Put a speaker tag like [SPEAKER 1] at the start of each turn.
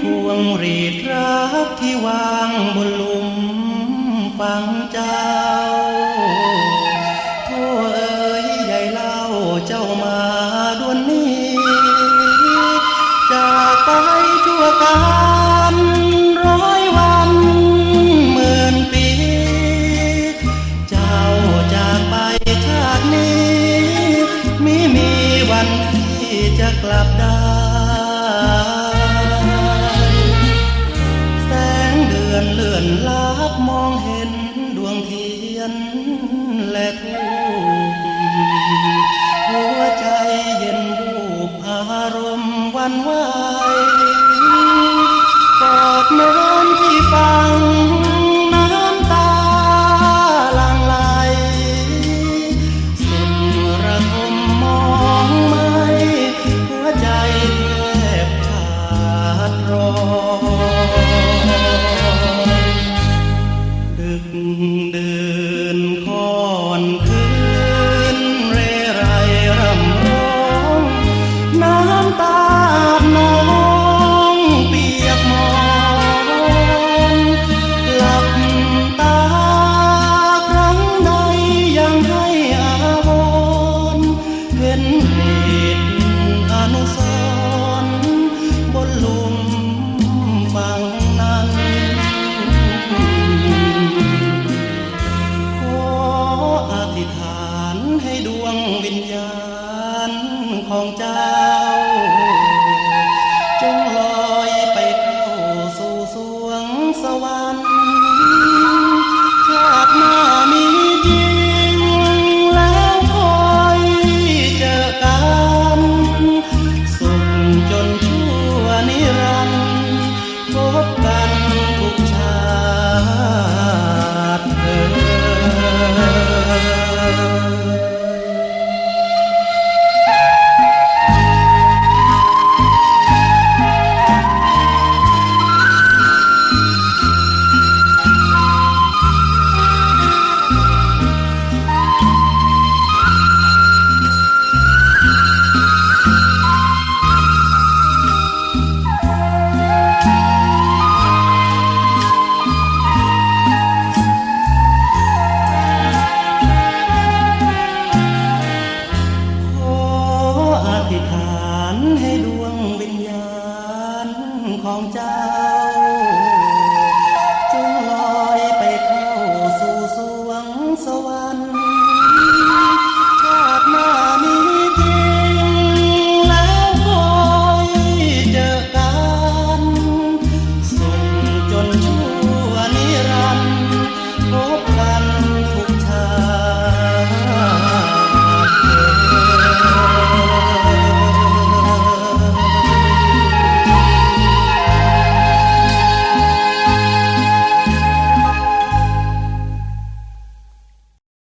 [SPEAKER 1] พวงรีดรักที่วางบนหลุมฝังเจ้าโทเอ๋ยใหญ่เล่าเจ้ามาดวนนี้จากไปชั่วการร้อยวันหมื่นปี เจ้าจากไปชาตินี้มิมีวันที่จะกลับได้ มองเห็นดวงเทียนและทูปหัวใจเย็นรูปอารมณ์วันไหวกอดน้ำที่ฟังน้ำตาหลังไหลสุดระทมมองไม่หัวใจแทบขาดร้อน ดึกดื่นคอนคืนเรไรรำร้องน้ำตาบน้องเปียกหมอนหลับตาครั้งใดยังให้อาวรณ์เห็นเหตุอนุสรบนลุม วงวิญญาณของเจ้า จงลอยไปเข้าสู่สวงสวรรค์ชาติหน้ามีจริงแล้วคอยเจอกันสุขจนชั่วนิรันดร์พบกันทุกชาติเอ่ ธิษฐานให้ดวงวิญญาณของเจ้า จงลอยไปเข้าสู่สวงสวรรค์ชาติหน้ามีจริงแล้วคอยเจอกันส่งจนช